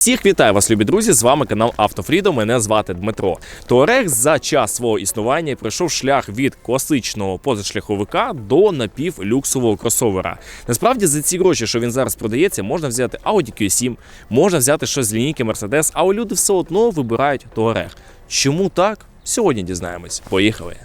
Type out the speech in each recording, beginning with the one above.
Всіх вітаю вас, любі друзі! З вами канал Автофрідом. Мене звати Дмитро. Туарег за час свого існування пройшов шлях від класичного позашляховика до напівлюксового кросовера. Насправді за ці гроші, що він зараз продається, можна взяти Audi Q7, можна взяти щось з лінійки Mercedes, а люди все одно вибирають Туарег. Чому так? Сьогодні дізнаємось. Поїхали!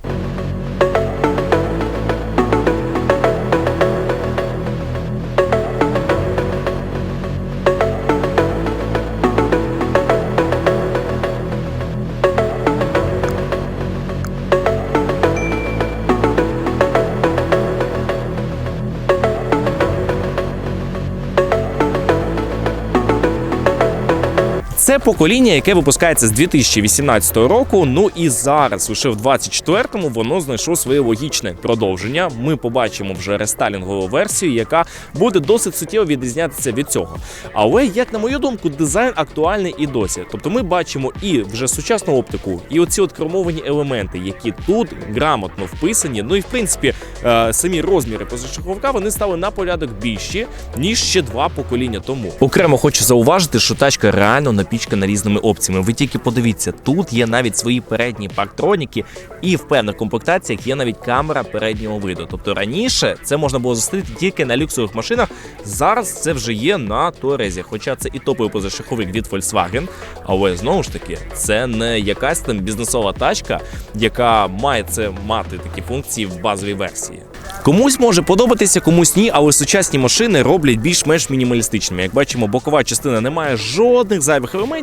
Це покоління, яке випускається з 2018 року. Ну і зараз, лише в 24-му, воно знайшло своє логічне продовження. Ми побачимо вже рестайлінгову версію, яка буде досить суттєво відрізнятися від цього. Але як на мою думку, дизайн актуальний і досі. Тобто, ми бачимо і вже сучасну оптику, і оці от хромовані елементи, які тут грамотно вписані. Ну і в принципі, е, самі розміри позашляховика вони стали на порядок більші ніж ще два покоління тому. Окремо хочу зауважити, що тачка реально напічкана різними опціями. Ви тільки подивіться, тут є навіть свої передні парктроніки, і в певних комплектаціях є навіть камера переднього виду. Тобто раніше це можна було зустріти тільки на люксових машинах. Зараз це вже є на Туарезі. Хоча це і топовий позашляховик від Volkswagen, але знову ж таки, це не якась там бізнесова тачка, яка має це мати такі функції в базовій версії. Комусь може подобатися, комусь ні, але сучасні машини роблять більш-менш мінімалістичними. Як бачимо, бокова частина не має жодних зайвих елементів.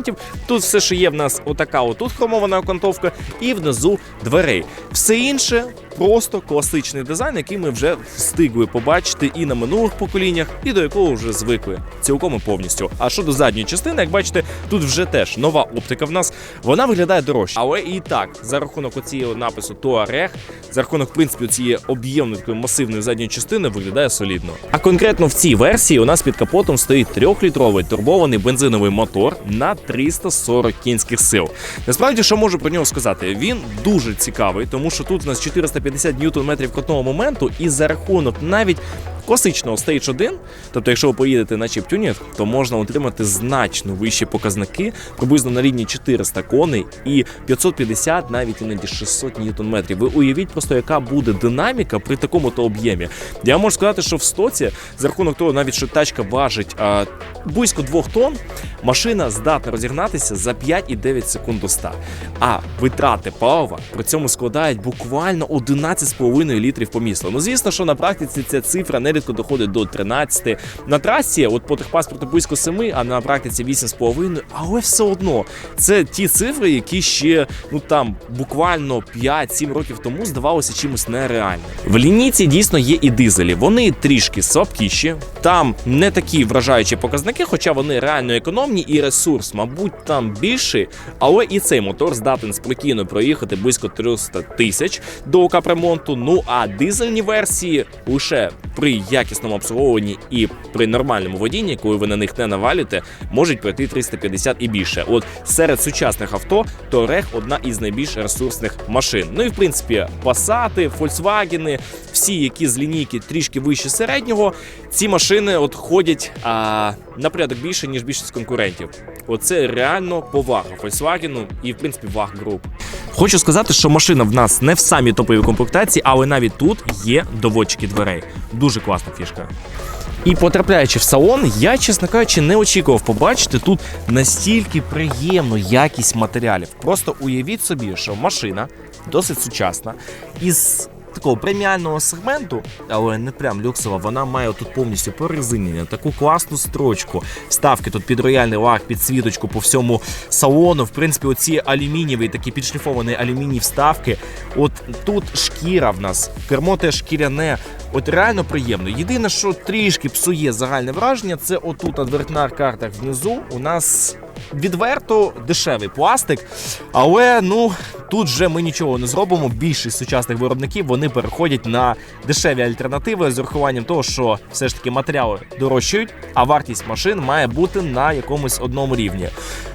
Тут все, що є в нас, отака отут хромована окантовка, і внизу дверей. Все інше просто класичний дизайн, який ми вже встигли побачити і на минулих поколіннях, і до якого вже звикли цілком і повністю. А щодо задньої частини, як бачите, тут вже теж нова оптика в нас. Вона виглядає дорожче, але і так, за рахунок оцієї напису Touareg, за рахунок в принципі цієї об'ємної такої масивної задньої частини виглядає солідно. А конкретно в цій версії у нас під капотом стоїть трьохлітровий турбований бензиновий мотор на 340 кінських сил. Насправді, що можу про нього сказати? Він дуже цікавий, тому що тут у нас 450 ньютон метрів крутного моменту, і за рахунок навіть класичного Stage 1, тобто, якщо ви поїдете на чіптюнінг, то можна отримати значно вищі показники, приблизно на рівні 400 коней і 550, навіть іноді 600 ньютон метрів. Ви уявіть просто, яка буде динаміка при такому то об'ємі. Я можу сказати, що в стоці, за рахунок того, навіть що тачка важить а, близько 2 тонн, машина здатна розігнатися за 5,9 секунд до 100. А витрати палива при цьому складають буквально 11,5 літрів по місту. Ну звісно, що на практиці ця цифра нерідко доходить до 13. На трасі, от по техпаспорту близько 7, а на практиці 8,5. Але все одно це ті цифри, які ще ну там буквально 5-7 років тому здавалося чимось нереальним. В лінійці дійсно є і дизелі. Вони трішки слабкіші, там не такі вражаючі показники, хоча вони реально економні і ресурс, мабуть, там більший. Але і цей мотор здатен спокійно проїхати близько 300 тисяч до капремонту. Ну а дизельні версії лише при якісному обслуговуванні і при нормальному водінні, коли ви на них не навалюєте, можуть пройти 350 і більше. От серед сучасних авто торех одна із найбільш ресурсних машин. Ну і в принципі, пасати, Volkswagen, всі, які з лінійки трішки вище середнього, ці машини от ходять а, на порядок більше ніж більшість конкурентів. Оце реально повага Volkswagen і в принципі ваг груп. Хочу сказати, що машина в нас не в самій топовій комплектації, але навіть тут є доводчики дверей. Дуже класна фішка. І потрапляючи в салон, я, чесно кажучи, не очікував побачити тут настільки приємну якість матеріалів. Просто уявіть собі, що машина досить сучасна із такого преміального сегменту, але не прям люксова, вона має тут повністю прорезинення, таку класну строчку. Вставки тут під рояльний лак, під світочку по всьому салону. В принципі, оці алюмінієві, такі підшліфовані алюміній вставки. От тут шкіра в нас, кермо теж шкіряне. От реально приємно. Єдине, що трішки псує загальне враження, це отут на дверних картах внизу у нас відверто дешевий пластик, але ну тут вже ми нічого не зробимо. Більшість сучасних виробників вони переходять на дешеві альтернативи з урахуванням того, що все ж таки матеріали дорожчають, а вартість машин має бути на якомусь одному рівні.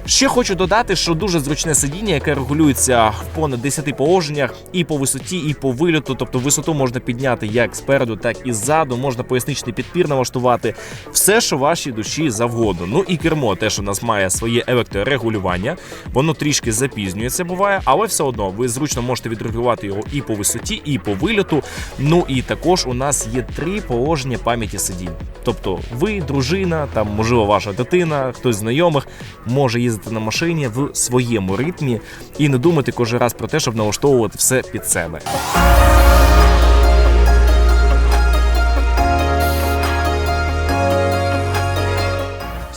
Ще хочу додати, що дуже зручне сидіння, яке регулюється в понад 10 положеннях і по висоті, і по вильоту. Тобто висоту можна підняти як спереду, так і ззаду. Можна поясничний підпір налаштувати. Все, що вашій душі завгодно. Ну і кермо теж у нас має своє електрорегулювання. Воно трішки запізнюється, буває, але все одно ви зручно можете відрегулювати його і по висоті, і по вильоту. Ну і також у нас є три положення пам'яті сидінь. Тобто, ви, дружина, там можливо ваша дитина, хтось знайомих може їздити на машині в своєму ритмі і не думати кожен раз про те, щоб налаштовувати все під себе.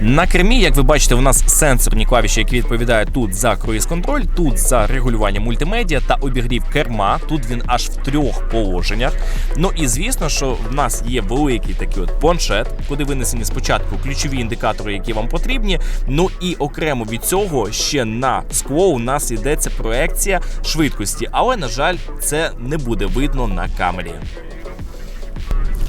На кермі, як ви бачите, у нас сенсорні клавіші, які відповідають тут за круїз-контроль, тут за регулювання мультимедіа та обігрів керма. Тут він аж в трьох положеннях. Ну і звісно, що в нас є великий такий от планшет, куди винесені спочатку ключові індикатори, які вам потрібні. Ну і окремо від цього ще на скло у нас йдеться проекція швидкості, але на жаль, це не буде видно на камері.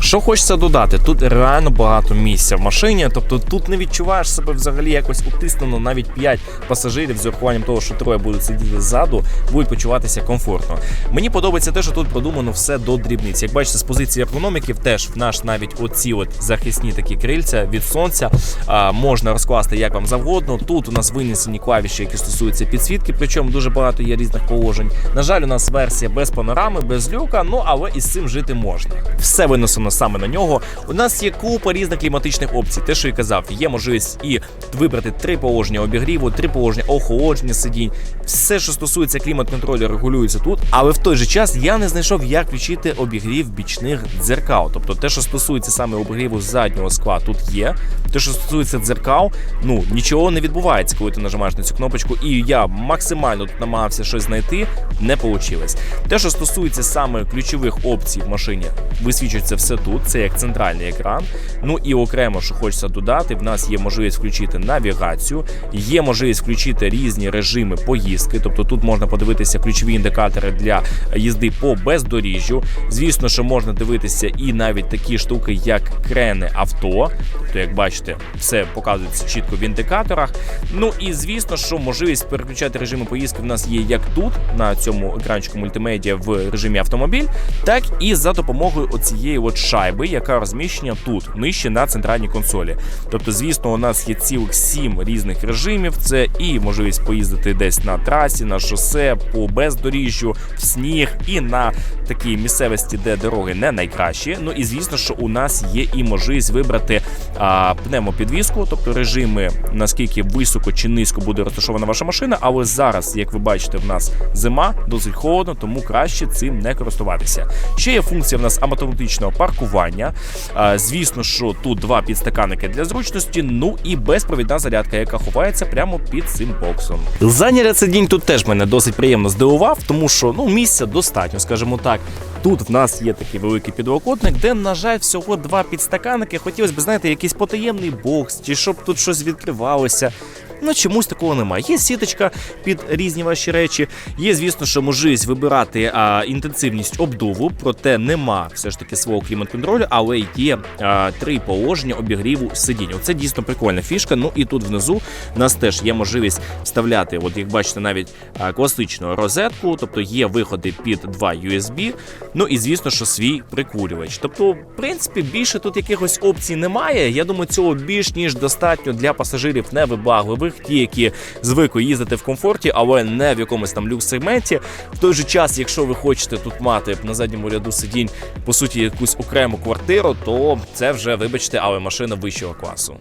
Що хочеться додати, тут реально багато місця в машині, тобто тут не відчуваєш себе взагалі якось утиснено, навіть 5 пасажирів з урахуванням того, що троє будуть сидіти ззаду, будуть почуватися комфортно. Мені подобається те, що тут продумано все до дрібниць. Як бачите, з позиції ергономіків теж в наш навіть оці от захисні такі крильця від сонця а, можна розкласти як вам завгодно. Тут у нас винесені клавіші, які стосуються підсвітки, причому дуже багато є різних положень. На жаль, у нас версія без панорами, без люка, ну але із цим жити можна. Все винесено саме на нього. У нас є купа різних кліматичних опцій. Те, що я казав, є можливість і вибрати три положення обігріву, три положення охолодження сидінь. Все, що стосується клімат-контролю, регулюється тут. Але в той же час я не знайшов, як включити обігрів бічних дзеркал. Тобто, те, що стосується саме обігріву заднього скла, тут є. Те, що стосується дзеркал, ну нічого не відбувається, коли ти нажимаєш на цю кнопочку. І я максимально тут намагався щось знайти, не вийшло. Те, що стосується саме ключових опцій в машині, висвічується все тут. Це як центральний екран. Ну і окремо, що хочеться додати, в нас є можливість включити навігацію, є можливість включити різні режими поїздки. Тобто тут можна подивитися ключові індикатори для їзди по бездоріжжю. Звісно, що можна дивитися і навіть такі штуки, як крени авто. Тобто, як бачите, все показується чітко в індикаторах. Ну і звісно, що можливість переключати режими поїздки в нас є як тут, на цьому екранчику мультимедіа в режимі автомобіль, так і за допомогою оцієї от шайби, яка розміщена тут, нижче на центральній консолі. Тобто, звісно, у нас є цілих сім різних режимів. Це і можливість поїздити десь на трасі, на шосе, по бездоріжжю, в сніг і на такій місцевості, де дороги не найкращі. Ну і звісно, що у нас є і можливість вибрати а, пневмопідвізку, тобто режими, наскільки високо чи низько буде розташована ваша машина. Але зараз, як ви бачите, в нас зима досить холодно, тому краще цим не користуватися. Ще є функція в нас автоматичного паркування. Звісно, що тут два підстаканники для зручності, ну і безпровідна зарядка, яка ховається прямо під цим боксом. Задній сидінь тут теж мене досить приємно здивував, тому що ну місця достатньо, скажімо так. Тут в нас є такий великий підлокотник, де, на жаль, всього два підстаканники. Хотілося б, знаєте, якийсь потаємний бокс, чи щоб тут щось відкривалося. Ну, чомусь такого немає. Є сіточка під різні ваші речі. Є, звісно, що можливість вибирати а, інтенсивність обдуву, проте нема все ж таки свого клімат-контролю, але є а, три положення обігріву сидінь. Оце дійсно прикольна фішка. Ну і тут внизу у нас теж є можливість вставляти, от як бачите, навіть а, класичну розетку, тобто є виходи під два USB. Ну і звісно, що свій прикурювач. Тобто, в принципі, більше тут якихось опцій немає. Я думаю, цього більш ніж достатньо для пасажирів невибагливих, ті, які звикли їздити в комфорті, але не в якомусь там люкс-сегменті. В той же час, якщо ви хочете тут мати на задньому ряду сидінь, по суті, якусь окрему квартиру, то це вже, вибачте, але машина вищого класу.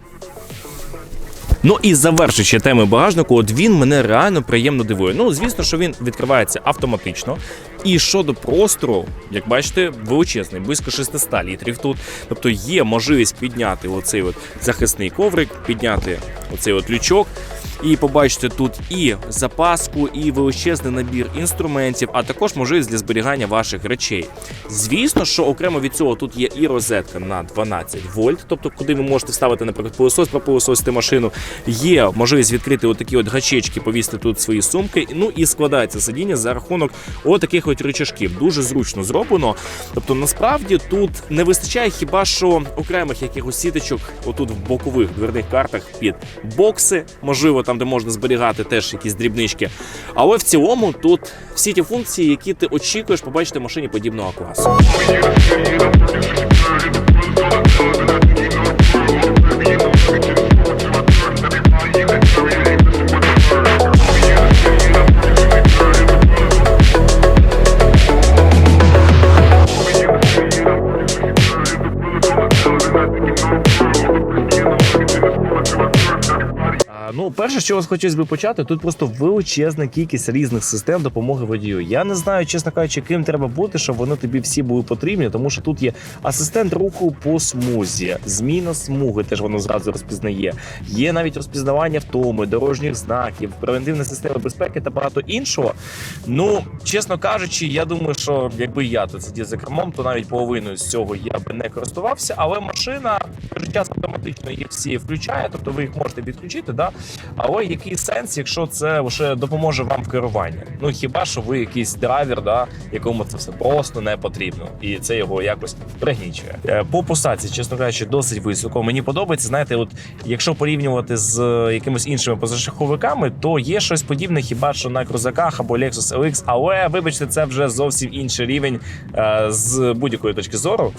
Ну і завершуючи теми багажнику, от він мене реально приємно дивує. Ну, звісно, що він відкривається автоматично. І щодо простору, як бачите, величезний, близько 600 літрів тут. Тобто є можливість підняти оцей от захисний коврик, підняти оцей от лючок. І побачите тут і запаску, і величезний набір інструментів, а також можливість для зберігання ваших речей. Звісно, що окремо від цього тут є і розетка на 12 вольт, тобто куди ви можете вставити, наприклад, пилосос, пропилососити машину. Є можливість відкрити отакі от гачечки, повісти тут свої сумки. Ну і складається сидіння за рахунок отаких от рычажків. Дуже зручно зроблено. Тобто, насправді тут не вистачає хіба що окремих якихось сіточок, отут в бокових дверних картах під бокси, можливо, там де можна зберігати теж якісь дрібнички. Але в цілому тут всі ті функції, які ти очікуєш побачити в машині подібного класу. Перше, з чого хотілося б почати, тут просто величезна кількість різних систем допомоги водію. Я не знаю, чесно кажучи, ким треба бути, щоб вони тобі всі були потрібні, тому що тут є асистент руху по смузі, зміна смуги, теж воно зразу розпізнає. Є навіть розпізнавання втоми, дорожніх знаків, превентивна система безпеки та багато іншого. Ну, чесно кажучи, я думаю, що якби я тут сидів за кермом, то навіть половиною з цього я би не користувався, але машина час автоматично їх всі включає, тобто ви їх можете підключити, да? Але який сенс, якщо це лише допоможе вам в керуванні? Ну хіба що ви якийсь драйвер, да, якому це все просто не потрібно, і це його якось пригнічує. Е, По посадці, чесно кажучи, досить високо. Мені подобається. Знаєте, от якщо порівнювати з е, якимись іншими позашляховиками, то є щось подібне, хіба що на крузаках або Lexus LX, але вибачте, це вже зовсім інший рівень е, з будь-якої точки зору.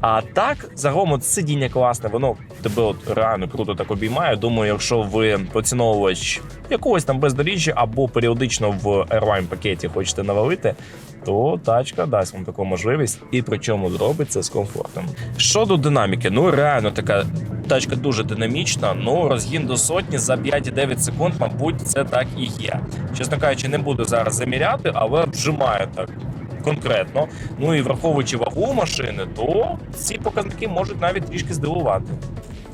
А так, загалом от сидіння класне, воно тебе от реально круто так обіймає. Думаю, якщо ви поціновувач якогось там бездоріжжя або періодично в airline пакеті хочете навалити, то тачка дасть вам таку можливість і причому зробить це з комфортом. Щодо динаміки, ну реально така тачка дуже динамічна. Ну розгін до сотні за 5,9 секунд, мабуть, це так і є. Чесно кажучи, не буду зараз заміряти, але вжимає так конкретно. Ну і враховуючи вагу машини, то ці показники можуть навіть трішки здивувати.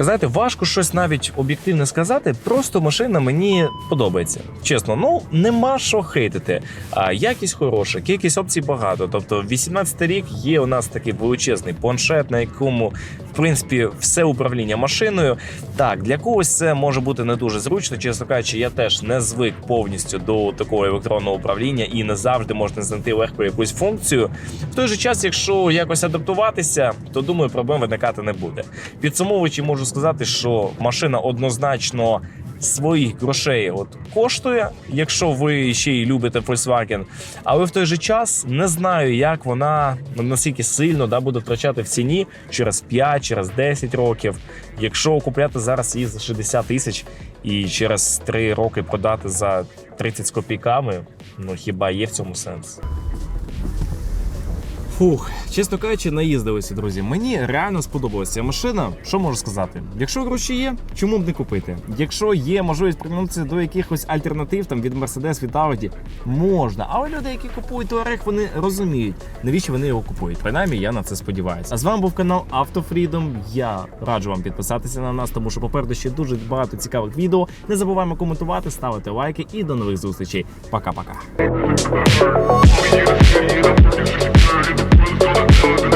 Знаєте, важко щось навіть об'єктивне сказати. Просто машина мені подобається. Чесно, ну нема що хейтити. А якість хороша, кількість опцій багато. Тобто, 18 рік є у нас такий величезний планшет, на якому принципі все управління машиною. Так, для когось це може бути не дуже зручно. Чесно кажучи, я теж не звик повністю до такого електронного управління і не завжди можна знайти легко якусь функцію. В той же час, якщо якось адаптуватися, то думаю, проблем виникати не буде. Підсумовуючи, можу сказати, що машина однозначно. Своїх грошей от коштує, якщо ви ще й любите Volkswagen. Але в той же час не знаю, як вона наскільки сильно да, буде втрачати в ціні через 5, через 10 років. Якщо купляти зараз її за 60 тисяч і через 3 роки продати за 30 з копійками, ну хіба є в цьому сенс? Фух, чесно кажучи, наїздилися, друзі. Мені реально сподобалася машина. Що можу сказати? Якщо гроші є, чому б не купити? Якщо є можливість приглянутися до якихось альтернатив там від Mercedes, від Audi, можна. Але люди, які купують Touareg, вони розуміють, навіщо вони його купують. Принаймні, я на це сподіваюся. А з вами був канал AutoFreedom. Я раджу вам підписатися на нас, тому що попереду ще дуже багато цікавих відео. Не забуваємо коментувати, ставити лайки і до нових зустрічей. Пока-пока. Thank you.